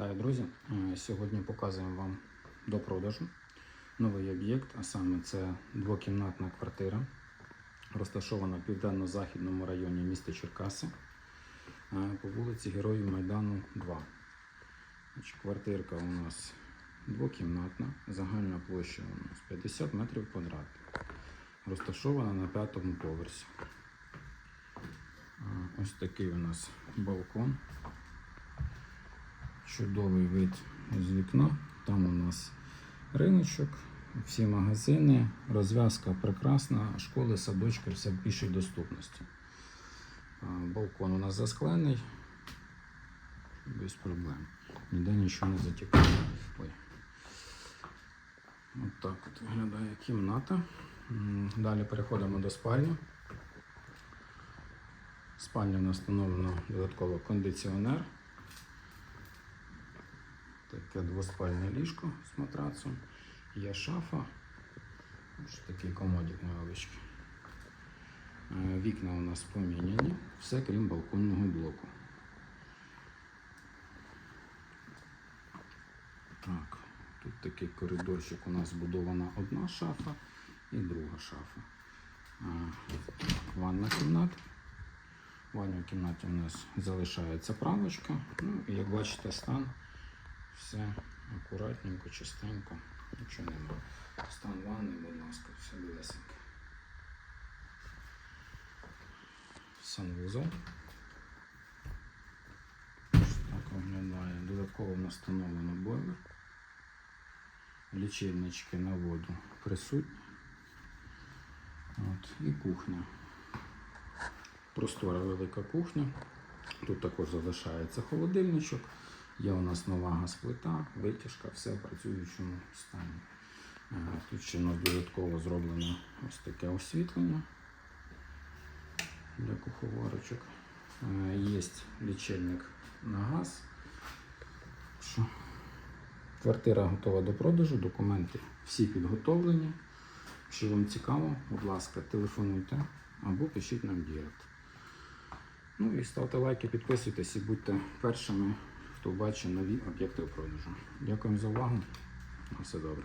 Вітаю, друзі! Е, Сьогодні показуємо вам до продажу новий об'єкт, а саме це двокімнатна квартира, розташована в південно-західному районі міста Черкаси е, по вулиці Героїв Майдану 2. Квартирка у нас двокімнатна, загальна площа у нас 50 метрів квадратних, розташована на п'ятому поверсі. Е, Ось такий у нас балкон. Чудовий вид з вікна. Там у нас риночок, всі магазини, розв'язка прекрасна, школи, садочки, все в пішій доступності. Балкон у нас засклений, без проблем. Ніде нічого не затікає. Ой. От так от виглядає кімната. Далі переходимо до спальні. В спальні у встановлено додатково кондиціонер. Таке двоспальне ліжко з матрацом. Є шафа. Ось такий комодик невеличкий. Е, Вікна у нас поміняні, все крім балконного блоку. Так, тут такий коридорчик у нас збудована одна шафа і друга шафа. Е, Ванна кімната. В ванній кімнаті у нас залишається правочка. Ну і як бачите, стан все акуратненько, чистенько, нічого немає. Стан ванни, будь ласка, все білесеньке. Санвузол. Так виглядає. Додатково в встановлено бойлер. Лічильнички на воду присутні. От, і кухня. Простора велика кухня. Тут також залишається холодильничок. Є у нас нова газплита, витяжка, все в працюючому стані. Е, Тут ще у нас додатково зроблено ось таке освітлення для куховарочок. Е, Є лічильник на газ. Що? Квартира готова до продажу, документи всі підготовлені. Якщо вам цікаво, будь ласка, телефонуйте або пишіть нам в директ. Ну і ставте лайки, підписуйтесь і будьте першими, хто бачить нові об'єкти у продажу. Дякуємо за увагу. На все добре.